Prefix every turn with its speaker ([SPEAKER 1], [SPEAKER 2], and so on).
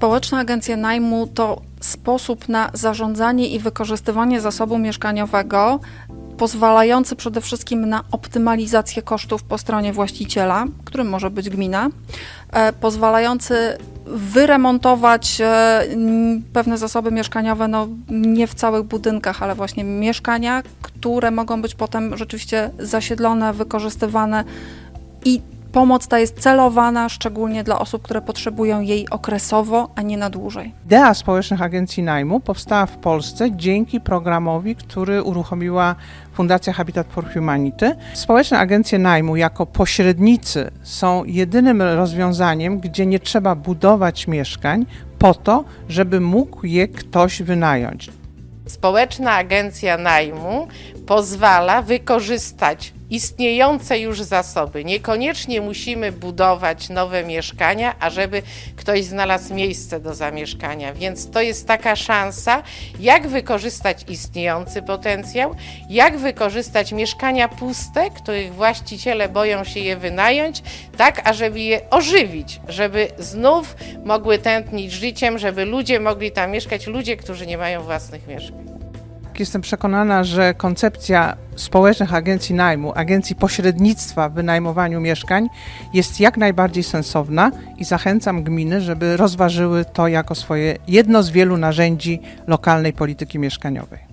[SPEAKER 1] Społeczne agencje najmu to sposób na zarządzanie i wykorzystywanie zasobu mieszkaniowego pozwalający przede wszystkim na optymalizację kosztów po stronie właściciela, którym może być gmina, e, pozwalający wyremontować e, pewne zasoby mieszkaniowe, no nie w całych budynkach, ale właśnie mieszkania, które mogą być potem rzeczywiście zasiedlone, wykorzystywane i pomoc ta jest celowana szczególnie dla osób, które potrzebują jej okresowo, a nie na dłużej.
[SPEAKER 2] Idea społecznych agencji najmu powstała w Polsce dzięki programowi, który uruchomiła Fundacja Habitat for Humanity. Społeczne agencje najmu jako pośrednicy są jedynym rozwiązaniem, gdzie nie trzeba budować mieszkań po to, żeby mógł je ktoś wynająć.
[SPEAKER 3] Społeczna agencja najmu pozwala wykorzystać istniejące już zasoby. Niekoniecznie musimy budować nowe mieszkania, ażeby ktoś znalazł miejsce do zamieszkania. Więc to jest taka szansa, jak wykorzystać istniejący potencjał, jak wykorzystać mieszkania puste, których właściciele boją się je wynająć, tak ażeby je ożywić, żeby znów mogły tętnić życiem, żeby ludzie mogli tam mieszkać, ludzie, którzy nie mają własnych mieszkań.
[SPEAKER 2] Jestem przekonana, że koncepcja społecznych agencji najmu, agencji pośrednictwa w wynajmowaniu mieszkań jest jak najbardziej sensowna i zachęcam gminy, żeby rozważyły to jako swoje jedno z wielu narzędzi lokalnej polityki mieszkaniowej.